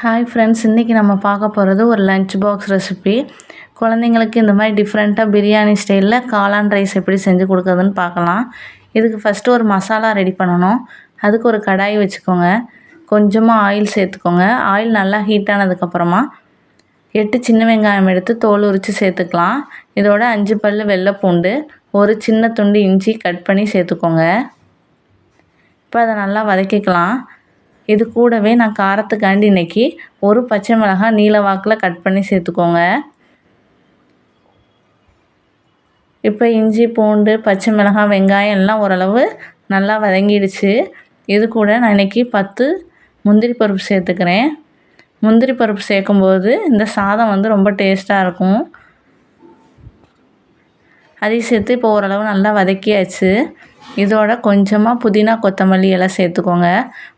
Hi friends இன்றைக்கி நம்ம பார்க்க போகிறது ஒரு லஞ்ச் பாக்ஸ் ரெசிபி குழந்தைங்களுக்கு இந்த மாதிரி டிஃப்ரெண்ட்டாக பிரியாணி ஸ்டைலில் காளான் ரைஸ் எப்படி செஞ்சு கொடுக்குறதுன்னு பார்க்கலாம். இதுக்கு ஃபஸ்ட்டு ஒரு மசாலா ரெடி பண்ணணும். அதுக்கு ஒரு கடாய் வச்சுக்கோங்க. கொஞ்சமாக ஆயில் சேர்த்துக்கோங்க. ஆயில் நல்லா ஹீட் ஆனதுக்கப்புறமா எட்டு சின்ன வெங்காயம் எடுத்து தோல் உரித்து சேர்த்துக்கலாம். இதோட அஞ்சு பல் வெள்ளை பூண்டு ஒரு சின்ன துண்டு இஞ்சி கட் பண்ணி சேர்த்துக்கோங்க. இப்போ அதை நல்லா வதக்கிக்கலாம். இது கூடவே நான் காரத்துக்காண்டி இன்றைக்கி ஒரு பச்சை மிளகாய் நீல வாக்கில் கட் பண்ணி சேர்த்துக்கோங்க. இப்போ இஞ்சி பூண்டு பச்சை மிளகாய் வெங்காயம் எல்லாம் ஓரளவு நல்லா வதங்கிடுச்சு. இது கூட நான் இன்றைக்கி பத்து முந்திரி பருப்பு சேர்த்துக்கிறேன். முந்திரி பருப்பு சேர்க்கும்போது இந்த சாதம் வந்து ரொம்ப டேஸ்ட்டாக இருக்கும். அதையும் சேர்த்து இப்போ ஓரளவு நல்லா வதக்கியாச்சு. இதோட கொஞ்சமாக புதினா கொத்தமல்லி எல்லாம் சேர்த்துக்கோங்க.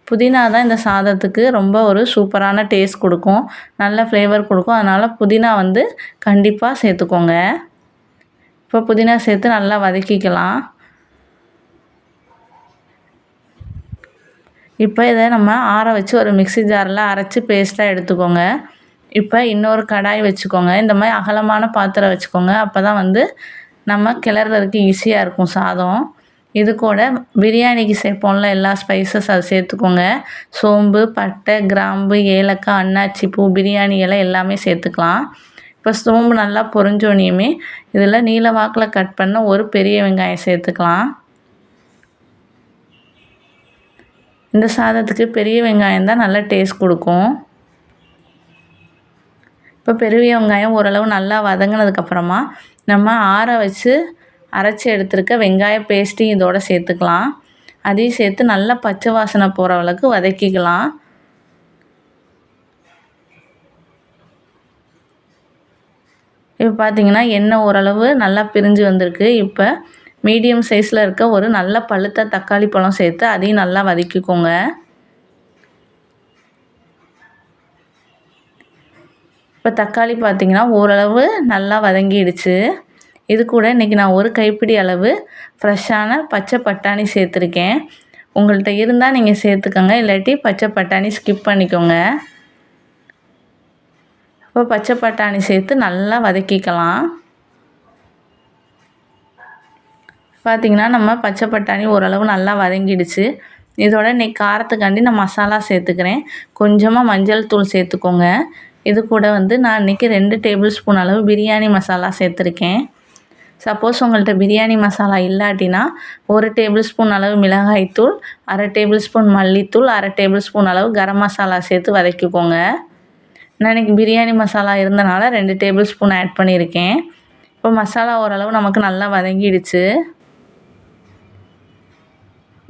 புதினா தான் இந்த சாதத்துக்கு ரொம்ப ஒரு சூப்பரான டேஸ்ட் கொடுக்கும். நல்ல ஃப்ளேவர் கொடுக்கும். அதனால் புதினா வந்து கண்டிப்பாக சேர்த்துக்கோங்க. இப்போ புதினா சேர்த்து நல்லா வதக்கிக்கலாம். இப்போ இதை நம்ம ஆற வச்சு ஒரு மிக்சி ஜாரில் அரைச்சி பேஸ்ட்டாக எடுத்துக்கோங்க. இப்போ இன்னொரு கடாய் வச்சுக்கோங்க. இந்த மாதிரி அகலமான பாத்திரம் வச்சுக்கோங்க. அப்போ தான் வந்து நம்ம கிளறதுக்கு ஈஸியாக இருக்கும் சாதம். இது கூட பிரியாணிக்கு சேர்ப்போம்ல எல்லா ஸ்பைசஸ் அதை சேர்த்துக்கோங்க. சோம்பு பட்டை கிராம்பு ஏலக்காய் அன்னாச்சி பூ பிரியாணி இலை எல்லாமே சேர்த்துக்கலாம். இப்போ சோம்பு நல்லா பொறிஞ்சோனியுமே இதில் நீல வாக்கில் கட் பண்ண ஒரு பெரிய வெங்காயம் சேர்த்துக்கலாம். இந்த சாதத்துக்கு பெரிய வெங்காயம் தான் நல்ல டேஸ்ட் கொடுக்கும். இப்போ பெரிய வெங்காயம் ஓரளவு நல்லா வதங்கினதுக்கப்புறமா நம்ம ஆற வச்சு அரைச்சி எடுத்துருக்க வெங்காய பேஸ்ட்டையும் இதோடு சேர்த்துக்கலாம். அதையும் சேர்த்து நல்லா பச்சை வாசனை போகிற அளவுக்கு வதக்கிக்கலாம். இப்போ பார்த்திங்கன்னா எண்ணெய் ஓரளவு நல்லா பிரிஞ்சு வந்திருக்கு. இப்போ மீடியம் சைஸில் இருக்க ஒரு நல்ல பழுத்த தக்காளி பழம் சேர்த்து அதையும் நல்லா வதக்கிக்கோங்க. இப்போ தக்காளி பார்த்திங்கன்னா ஓரளவு நல்லா வதங்கிடுச்சு. இது கூட இன்றைக்கி நான் ஒரு கைப்பிடி அளவு ஃப்ரெஷ்ஷான பச்சை பட்டாணி சேர்த்துருக்கேன். உங்கள்கிட்ட இருந்தால் நீங்கள் சேர்த்துக்கோங்க இல்லாட்டி பச்சை பட்டாணி ஸ்கிப் பண்ணிக்கோங்க. இப்போ பச்சை பட்டாணி சேர்த்து நல்லா வதக்கிக்கலாம். பார்த்திங்கன்னா நம்ம பச்சை பட்டாணி ஓரளவு நல்லா வதங்கிடுச்சு. இதோட இன்றைக்கி காரத்துக்காண்டி நான் மசாலா சேர்த்துக்கிறேன். கொஞ்சமாக மஞ்சள் தூள் சேர்த்துக்கோங்க. இது கூட வந்து நான் இன்றைக்கி ரெண்டு டேபிள் ஸ்பூன் அளவு பிரியாணி மசாலா சேர்த்துருக்கேன். சப்போஸ் உங்கள்கிட்ட பிரியாணி மசாலா இல்லாட்டினா ஒரு டேபிள் ஸ்பூன் அளவு மிளகாய்த்தூள் அரை டேபிள் ஸ்பூன் மல்லித்தூள் அரை டேபிள் ஸ்பூன் அளவு கரம் மசாலா சேர்த்து வதக்கிக்கோங்க. நான் இன்றைக்கி பிரியாணி மசாலா இருந்தனால ரெண்டு டேபிள் ஸ்பூன் ஆட் பண்ணியிருக்கேன். இப்போ மசாலா ஓரளவு நமக்கு நல்லா வதங்கிடுச்சு.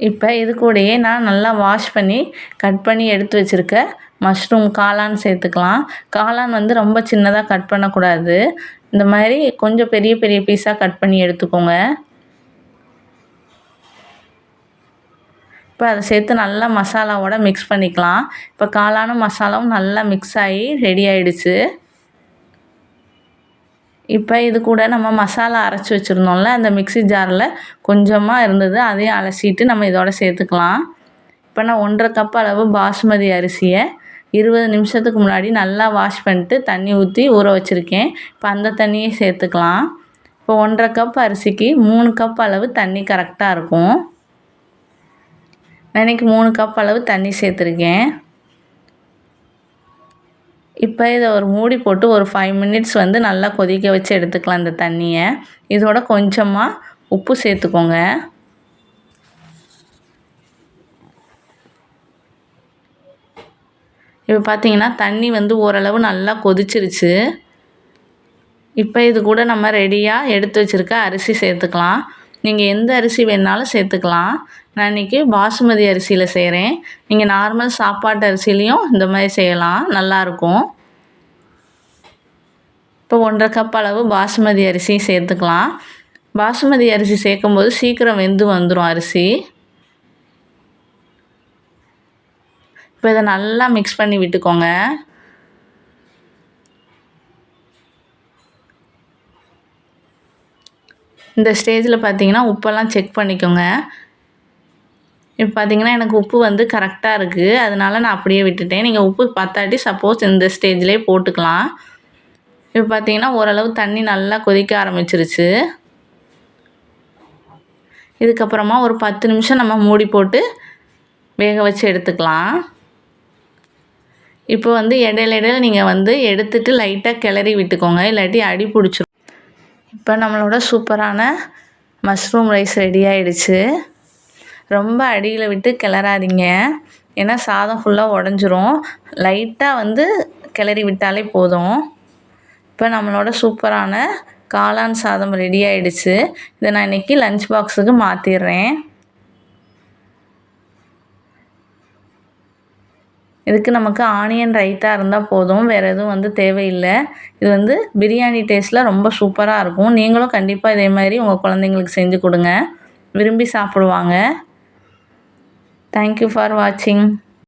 இப்போ இது கூடயே நான் நல்லா வாஷ் பண்ணி கட் பண்ணி எடுத்து வச்சுருக்க. மஷ்ரூம் காளான் சேர்த்துக்கலாம். காளான் வந்து ரொம்ப சின்னதாக கட் பண்ணக்கூடாது. இந்த மாதிரி கொஞ்சம் பெரிய பெரிய பீஸாக கட் பண்ணி எடுத்துக்கோங்க. இப்போ அதை சேர்த்து நல்லா மசாலாவோட மிக்ஸ் பண்ணிக்கலாம். இப்போ காளானும் மசாலாவும் நல்லா மிக்ஸ் ஆகி ரெடி ஆகிடுச்சு இப்போ இது கூட நம்ம மசாலா அரைச்சி வச்சுருந்தோம்ல அந்த மிக்சி ஜாரில் கொஞ்சமாக இருந்தது அதையும் அலசிட்டு நம்ம இதோட சேர்த்துக்கலாம். இப்போ நான் ஒன்றரை கப் அளவு பாஸ்மதி அரிசியை இருபது நிமிஷத்துக்கு முன்னாடி நல்லா வாஷ் பண்ணிட்டு தண்ணி ஊற்றி ஊற வச்சுருக்கேன். இப்போ அந்த தண்ணியை சேர்த்துக்கலாம். இப்போ ஒன்றரை கப் அரிசிக்கு மூணு கப் அளவு தண்ணி கரெக்டாக இருக்கும். நான் இன்றைக்கி மூணு கப் அளவு தண்ணி சேர்த்துருக்கேன். இப்போ இதை ஒரு மூடி போட்டு ஒரு ஃபைவ் மினிட்ஸ் வந்து நல்லா கொதிக்க வச்சு எடுத்துக்கலாம் இந்த தண்ணியை. இதோட கொஞ்சமாக உப்பு சேர்த்துக்கோங்க. இப்போ பார்த்தீங்கன்னா தண்ணி வந்து ஓரளவு நல்லா கொதிச்சிருச்சு. இப்போ இது கூட நம்ம ரெடியாக எடுத்து வச்சுருக்க அரிசி சேர்த்துக்கலாம். நீங்கள் எந்த அரிசி வேணாலும் சேர்த்துக்கலாம். நான் இன்றைக்கி பாசுமதி அரிசியில் செய்கிறேன் நீங்கள் நார்மல் சாப்பாட்டு அரிசிலையும் இந்த மாதிரி செய்யலாம். நல்லாயிருக்கும் இப்போ ஒன்றரை கப் அளவு பாசுமதி அரிசியும் சேர்த்துக்கலாம். பாசுமதி அரிசி சேர்க்கும்போது சீக்கிரம் வெந்து வந்துடும் அரிசி. இப்போ இதை நல்லா மிக்ஸ் பண்ணி விட்டுக்கோங்க. இந்த ஸ்டேஜில் பார்த்தீங்கன்னா உப்பெல்லாம் செக் பண்ணிக்கோங்க. இப்போ பார்த்தீங்கன்னா எனக்கு உப்பு வந்து கரெக்டாக இருக்குது அதனால நான் அப்படியே விட்டுட்டேன். நீங்கள் உப்பு பத்தாட்டி சப்போஸ் இந்த ஸ்டேஜ்லேயே போட்டுக்கலாம். இப்போ பார்த்தீங்கன்னா ஓரளவு தண்ணி நல்லா கொதிக்க ஆரம்பிச்சிருச்சு. இதுக்கப்புறமா ஒரு பத்து நிமிஷம் நம்ம மூடி போட்டு வேக வச்சு எடுத்துக்கலாம். இப்போ வந்து இடையில இடையில நீங்கள் வந்து எடுத்துட்டு லைட்டாக கிளறி விட்டுக்கோங்க. இல்லாட்டி அடி பிடிச்சிரும். இப்போ நம்மளோட சூப்பரான மஷ்ரூம் ரைஸ் ரெடி ஆயிடுச்சு. ரொம்ப அடியில் விட்டு கிளறாதீங்க. ஏன்னா சாதம் ஃபுல்லாக உடஞ்சிரும். லைட்டாக வந்து கிளறி விட்டாலே போதும். இப்போ நம்மளோட சூப்பரான காளான் சாதம் ரெடி ஆயிடுச்சு. இதை நான் இன்றைக்கி லஞ்ச் பாக்ஸுக்கு மாற்றிடுறேன் இதுக்கு நமக்கு ஆனியன் ரைத்தா இருந்தால் போதும். வேறு எதுவும் வந்து தேவையில்லை. இது வந்து பிரியாணி டேஸ்ட்டில் ரொம்ப சூப்பராக இருக்கும். நீங்களும் கண்டிப்பாக இதே மாதிரி உங்கள் குழந்தைங்களுக்கு செஞ்சு கொடுங்க. விரும்பி சாப்பிடுவாங்க. தேங்க்யூ ஃபார் வாட்சிங்